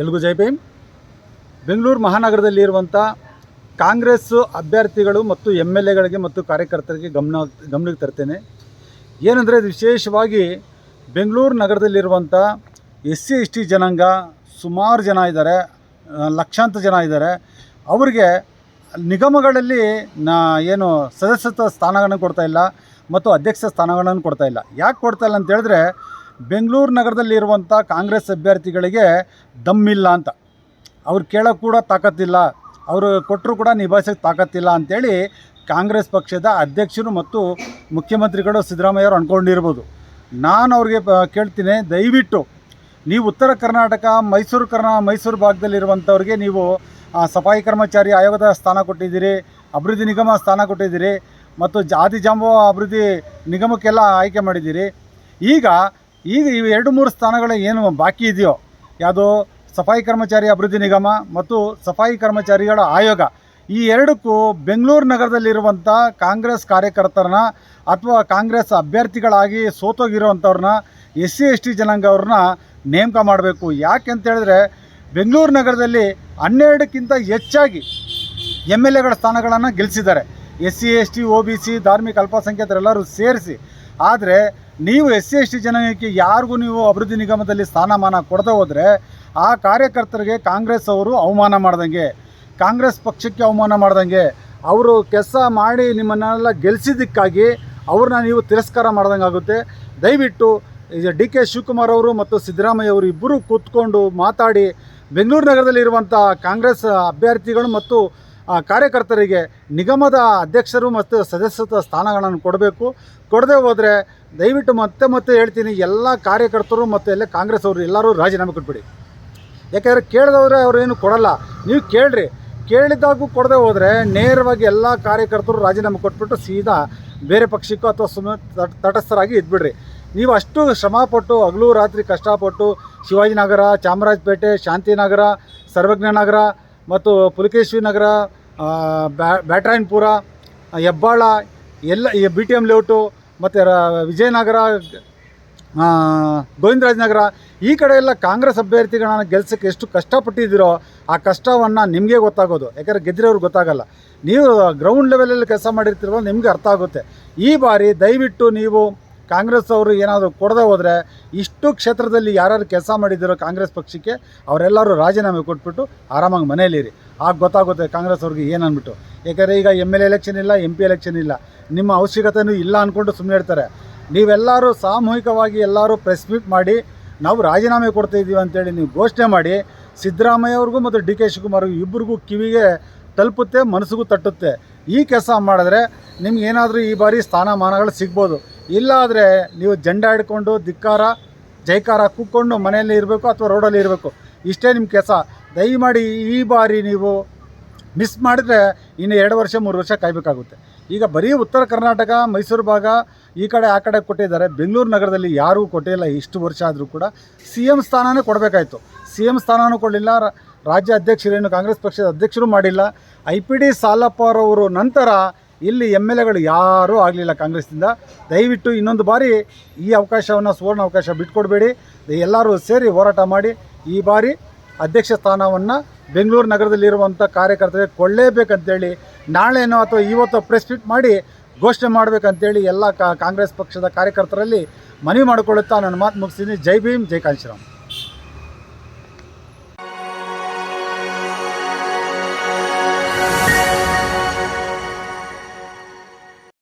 ಎಲ್ಗೂ ಜೈ ಭೀಮ್. ಬೆಂಗಳೂರು ಮಹಾನಗರದಲ್ಲಿರುವಂಥ ಕಾಂಗ್ರೆಸ್ ಅಭ್ಯರ್ಥಿಗಳು ಮತ್ತು M L ಎಗಳಿಗೆ ಮತ್ತು ಕಾರ್ಯಕರ್ತರಿಗೆ ಗಮನ ಗಮನಕ್ಕೆ ತರ್ತೇನೆ. ಏನಂದರೆ ಇದು ವಿಶೇಷವಾಗಿ ಬೆಂಗಳೂರು ನಗರದಲ್ಲಿರುವಂಥ ಎಸ್ ಸಿ, ಎಸ್ ಟಿ ಜನಾಂಗ ಸುಮಾರು ಜನ ಇದ್ದಾರೆ ಲಕ್ಷಾಂತರ ಜನ ಇದ್ದಾರೆ. ಅವರಿಗೆ ನಿಗಮಗಳಲ್ಲಿ ನಾ, ಏನು ಸದಸ್ಯತ್ವ ಸ್ಥಾನಗಳನ್ನು ಕೊಡ್ತಾ ಇಲ್ಲ ಮತ್ತು ಅಧ್ಯಕ್ಷ ಸ್ಥಾನಗಳನ್ನು ಕೊಡ್ತಾ ಇಲ್ಲ. ಯಾಕೆ ಕೊಡ್ತಾ ಇಲ್ಲ ಅಂತ ಹೇಳಿದ್ರೆ ಬೆಂಗಳೂರು ನಗರದಲ್ಲಿರುವಂಥ ಕಾಂಗ್ರೆಸ್ ಅಭ್ಯರ್ಥಿಗಳಿಗೆ ದಮ್ಮಿಲ್ಲ ಅಂತ. ಅವ್ರು ಕೇಳೋಕ್ಕೆ ಕೂಡ ತಾಕತ್ತಿಲ್ಲ. ಅವರು ಕೊಟ್ಟರು ಕೂಡ ನಿಭಾಯಿಸೋಕ್ಕೆ ತಾಕತ್ತಿಲ್ಲ ಅಂಥೇಳಿ ಕಾಂಗ್ರೆಸ್ ಪಕ್ಷದ ಅಧ್ಯಕ್ಷರು ಮತ್ತು ಮುಖ್ಯಮಂತ್ರಿಗಳು ಸಿದ್ದರಾಮಯ್ಯ ಅವರು ಅಂದ್ಕೊಂಡಿರ್ಬೋದು. ನಾನು ಅವ್ರಿಗೆ ಕೇಳ್ತೀನಿ, ದಯವಿಟ್ಟು ನೀವು ಉತ್ತರ ಕರ್ನಾಟಕ, ಮೈಸೂರು ಕರ್ನಾ, ಮೈಸೂರು ಭಾಗದಲ್ಲಿರುವಂಥವ್ರಿಗೆ ನೀವು ಸಫಾಯಿ ಕರ್ಮಚಾರಿ ಆಯೋಗದ ಸ್ಥಾನ ಕೊಟ್ಟಿದ್ದೀರಿ, ಅಭಿವೃದ್ಧಿ ನಿಗಮ ಸ್ಥಾನ ಕೊಟ್ಟಿದ್ದೀರಿ ಮತ್ತು ಜಾತಿ ಜಾಂಬೋ ಅಭಿವೃದ್ಧಿ ನಿಗಮಕ್ಕೆಲ್ಲ ಆಯ್ಕೆ ಮಾಡಿದ್ದೀರಿ. ಈಗ ಈಗ ಇವು ಎರಡು ಮೂರು ಸ್ಥಾನಗಳ ಏನು ಬಾಕಿ ಇದೆಯೋ, ಯಾವುದೋ ಸಫಾಯಿ ಕರ್ಮಚಾರಿ ಅಭಿವೃದ್ಧಿ ನಿಗಮ ಮತ್ತು ಸಫಾಯಿ ಕರ್ಮಚಾರಿಗಳ ಆಯೋಗ, ಈ ಎರಡಕ್ಕೂ ಬೆಂಗಳೂರು ನಗರದಲ್ಲಿರುವಂಥ ಕಾಂಗ್ರೆಸ್ ಕಾರ್ಯಕರ್ತರನ್ನ ಅಥವಾ ಕಾಂಗ್ರೆಸ್ ಅಭ್ಯರ್ಥಿಗಳಾಗಿ ಸೋತೋಗಿರೋವಂಥವ್ರನ್ನ ಎಸ್ ಸಿ ಎಸ್ ಟಿ ಜನಾಂಗ ಅವ್ರನ್ನ ನೇಮಕ ಮಾಡಬೇಕು. ಯಾಕೆ ಅಂತ ಹೇಳಿದ್ರೆ, ಬೆಂಗಳೂರು ನಗರದಲ್ಲಿ ಹನ್ನೆರಡಕ್ಕಿಂತ ಹೆಚ್ಚಾಗಿ ಎಂ ಎಲ್ ಎಗಳ ಸ್ಥಾನಗಳನ್ನು ಗೆಲ್ಲಿಸಿದ್ದಾರೆ S C S T O B C, ಧಾರ್ಮಿಕ ಅಲ್ಪಸಂಖ್ಯಾತರೆಲ್ಲರೂ ಸೇರಿಸಿ. ಆದರೆ ನೀವು ಎಸ್ ಸಿ ಎಸ್ ಟಿ ಜನಾಂಗಕ್ಕೆ ಯಾರಿಗೂ ನೀವು ಅಭಿವೃದ್ಧಿ ನಿಗಮದಲ್ಲಿ ಸ್ಥಾನಮಾನ ಕೊಡದೆ ಹೋದರೆ ಆ ಕಾರ್ಯಕರ್ತರಿಗೆ ಕಾಂಗ್ರೆಸ್ ಅವರು ಅವಮಾನ ಮಾಡ್ದಂಗೆ, ಕಾಂಗ್ರೆಸ್ ಪಕ್ಷಕ್ಕೆ ಅವಮಾನ ಮಾಡ್ದಂಗೆ, ಅವರು ಕೆಲಸ ಮಾಡಿ ನಿಮ್ಮನ್ನೆಲ್ಲ ಗೆಲ್ಲಿಸಿದ್ದಕ್ಕಾಗಿ ಅವ್ರನ್ನ ನೀವು ತಿರಸ್ಕಾರ ಮಾಡ್ದಂಗೆ ಆಗುತ್ತೆ. ದಯವಿಟ್ಟು ಡಿ ಕೆ ಶಿವಕುಮಾರ್ ಅವರು ಮತ್ತು ಸಿದ್ದರಾಮಯ್ಯ ಅವರು ಇಬ್ಬರು ಕೂತ್ಕೊಂಡು ಮಾತಾಡಿ, ಬೆಂಗಳೂರು ನಗರದಲ್ಲಿರುವಂಥ ಕಾಂಗ್ರೆಸ್ ಅಭ್ಯರ್ಥಿಗಳು ಮತ್ತು ಆ, ಕಾರ್ಯಕರ್ತರಿಗೆ ನಿಗಮದ ಅಧ್ಯಕ್ಷರು ಮತ್ತು ಸದಸ್ಯತ್ವ ಸ್ಥಾನಗಳನ್ನು ಕೊಡಬೇಕು. ಕೊಡದೆ ಹೋದರೆ ದಯವಿಟ್ಟು ಮತ್ತೆ ಮತ್ತೆ ಹೇಳ್ತೀನಿ ಎಲ್ಲ ಕಾರ್ಯಕರ್ತರು ಮತ್ತು ಎಲ್ಲ ಕಾಂಗ್ರೆಸ್ ಅವರು ಎಲ್ಲರೂ ರಾಜೀನಾಮೆ ಕೊಟ್ಬಿಡಿ. ಯಾಕೆಂದರೆ ಕೇಳಿದವ್ರೆ ಅವರೇನು ಕೊಡಲ್ಲ. ನೀವು ಕೇಳ್ರಿ. ಕೇಳಿದಾಗೂ ಕೊಡದೆ ಹೋದರೆ ನೇರವಾಗಿ ಎಲ್ಲ ಕಾರ್ಯಕರ್ತರು ರಾಜೀನಾಮೆ ಕೊಟ್ಬಿಟ್ಟು ಸೀದಾ ಬೇರೆ ಪಕ್ಷಕ್ಕೂ ಅಥವಾ ಸುಮ್ಮನೆ ತಟ- ತಟಸ್ಥರಾಗಿ ಇದ್ಬಿಡ್ರಿ. ನೀವು ಅಷ್ಟು ಶ್ರಮಪಟ್ಟು ಹಗಲು ರಾತ್ರಿ ಕಷ್ಟಪಟ್ಟು ಶಿವಾಜಿನಗರ ಚಾಮರಾಜಪೇಟೆ ಶಾಂತಿನಗರ ಸರ್ವಜ್ಞ ನಗರ ಮತ್ತು ಪುಲಕೇಶ್ವರಿ ನಗರ ಬ್ಯಾಟ್ರಾಯನ್ಪುರ, ಹೆಬ್ಬಾಳ, ಎಲ್ಲ ಈ ಬಿ ಟಿ ಎಂ ಲೇಔಟು ಮತ್ತು ವಿಜಯನಗರ ಗೋವಿಂದರಾಜನಗರ ಗೋವಿಂದರಾಜ ನಗರ ಈ ಕಡೆ ಎಲ್ಲ ಕಾಂಗ್ರೆಸ್ ಅಭ್ಯರ್ಥಿಗಳನ್ನ ಗೆಲ್ಸೋಕ್ಕೆ ಎಷ್ಟು ಕಷ್ಟಪಟ್ಟಿದ್ದೀರೋ ಆ ಕಷ್ಟವನ್ನು ನಿಮಗೆ ಗೊತ್ತಾಗೋದು. ಯಾಕಂದರೆ ಗೆದ್ದಿರೋರು ಗೊತ್ತಾಗಲ್ಲ. ನೀವು ಗ್ರೌಂಡ್ ಲೆವೆಲಲ್ಲಿ ಕೆಲಸ ಮಾಡಿರ್ತಿರೋ ನಿಮಗೆ ಅರ್ಥ ಆಗುತ್ತೆ. ಈ ಬಾರಿ ದಯವಿಟ್ಟು ನೀವು ಕಾಂಗ್ರೆಸ್ ಅವರು ಏನಾದರೂ ಕೊಡದೆ ಹೋದರೆ ಇಷ್ಟು ಕ್ಷೇತ್ರದಲ್ಲಿ ಯಾರ್ಯಾರು ಕೆಲಸ ಮಾಡಿದ್ದೀರೋ ಕಾಂಗ್ರೆಸ್ ಪಕ್ಷಕ್ಕೆ ಅವರೆಲ್ಲರೂ ರಾಜೀನಾಮೆ ಕೊಟ್ಬಿಟ್ಟು ಆರಾಮಾಗಿ ಮನೇಲಿರಿ ಆಗ ಗೊತ್ತಾಗುತ್ತೆ ಕಾಂಗ್ರೆಸ್ ಅವ್ರಿಗೆ ಏನು ಅಂದ್ಬಿಟ್ಟು ಏಕೆಂದರೆ ಈಗ ಎಂ ಎಲ್ ಎಲೆಕ್ಷನ್ ಇಲ್ಲ ಎಂ ಪಿ ಎಲೆಕ್ಷನ್ ಇಲ್ಲ. ನಿಮ್ಮ ಅವಶ್ಯಕತೆಯೂ ಇಲ್ಲ ಅಂದ್ಕೊಂಡು ಸುಮ್ಮನೆ ಇರ್ತಾರೆ. ನೀವೆಲ್ಲರೂ ಸಾಮೂಹಿಕವಾಗಿ ಎಲ್ಲರೂ ಪ್ರೆಸ್ ಮೀಟ್ ಮಾಡಿ, ನಾವು ರಾಜೀನಾಮೆ ಕೊಡ್ತಾ ಇದ್ದೀವಿ ಅಂತೇಳಿ ನೀವು ಘೋಷಣೆ ಮಾಡಿ, ಸಿದ್ದರಾಮಯ್ಯ ಅವ್ರಿಗೂ ಮತ್ತು ಡಿ ಕೆ ಶಿವಕುಮಾರ್ಗೂ ಇಬ್ಬರಿಗೂ ಕಿವಿಗೆ ತಲುಪುತ್ತೆ, ಮನಸ್ಸಿಗೂ ತಟ್ಟುತ್ತೆ. ಈ ಕೆಲಸ ಮಾಡಿದ್ರೆ ನಿಮ್ಗೆ ಏನಾದರೂ ಈ ಬಾರಿ ಸ್ಥಾನಮಾನಗಳು ಸಿಗ್ಬೋದು. ಇಲ್ಲಾದರೆ ನೀವು ಜಂಡ ಹಿಡ್ಕೊಂಡು, ಧಿಕ್ಕಾರ, ಜೈಕಾರ ಕೂತ್ಕೊಂಡು ಮನೆಯಲ್ಲಿ ಇರಬೇಕು ಅಥವಾ ರೋಡಲ್ಲಿ ಇರಬೇಕು. ಇಷ್ಟೇ ನಿಮ್ಮ ಕೆಲಸ. ದಯಮಾಡಿ ಈ ಬಾರಿ ನೀವು ಮಿಸ್ ಮಾಡಿದ್ರೆ ಇನ್ನು ಎರಡು ವರ್ಷ, ಮೂರು ವರ್ಷ ಕಾಯಬೇಕಾಗುತ್ತೆ. ಈಗ ಬರೀ ಉತ್ತರ ಕರ್ನಾಟಕ, ಮೈಸೂರು ಭಾಗ, ಈ ಕಡೆ, ಆ ಕಡೆ ಕೊಟ್ಟಿದ್ದಾರೆ. ಬೆಂಗಳೂರು ನಗರದಲ್ಲಿ ಯಾರೂ ಕೊಟ್ಟಿಲ್ಲ, ಇಷ್ಟು ವರ್ಷ ಆದರೂ ಕೂಡ. ಸಿ ಎಂ ಸ್ಥಾನನೇ ಕೊಡಬೇಕಾಯಿತು. ಸಿ ಎಂ ಸ್ಥಾನವೂ ಕೊಡಲಿಲ್ಲ ರಾಜ್ಯ ಅಧ್ಯಕ್ಷರೇನು ಕಾಂಗ್ರೆಸ್ ಪಕ್ಷದ ಅಧ್ಯಕ್ಷರು ಮಾಡಿಲ್ಲ. ಐ ಪಿ ಡಿ ಸಾಲಪ್ಪರವರು ನಂತರ ಇಲ್ಲಿ ಎಂ ಎಲ್ ಎಗಳು ಯಾರೂ ಆಗಲಿಲ್ಲ ಕಾಂಗ್ರೆಸ್ನಿಂದ. ದಯವಿಟ್ಟು ಇನ್ನೊಂದು ಬಾರಿ ಈ ಅವಕಾಶವನ್ನು, ಸುವರ್ಣ ಅವಕಾಶ ಬಿಟ್ಕೊಡ್ಬೇಡಿ. ಎಲ್ಲರೂ ಸೇರಿ ಹೋರಾಟ ಮಾಡಿ ಈ ಬಾರಿ ಅಧ್ಯಕ್ಷ ಸ್ಥಾನವನ್ನು ಬೆಂಗಳೂರು ನಗರದಲ್ಲಿರುವಂಥ ಕಾರ್ಯಕರ್ತರಿಗೆ ಕೊಳ್ಳೇಬೇಕಂತೇಳಿ ನಾಳೆನೋ ಅಥವಾ ಇವತ್ತು ಪ್ರೆಸ್ ಮೀಟ್ ಮಾಡಿ ಘೋಷಣೆ ಮಾಡಬೇಕಂತೇಳಿ ಎಲ್ಲ ಕಾಂಗ್ರೆಸ್ ಪಕ್ಷದ ಕಾರ್ಯಕರ್ತರಲ್ಲಿ ಮನವಿ ಮಾಡಿಕೊಳ್ಳುತ್ತಾ ನನ್ನ ಮಾತು ಮುಗಿಸ್ತೀನಿ. ಜೈ ಭೀಮ್, ಜೈ ಕಾಂಶಿರಾಮ್.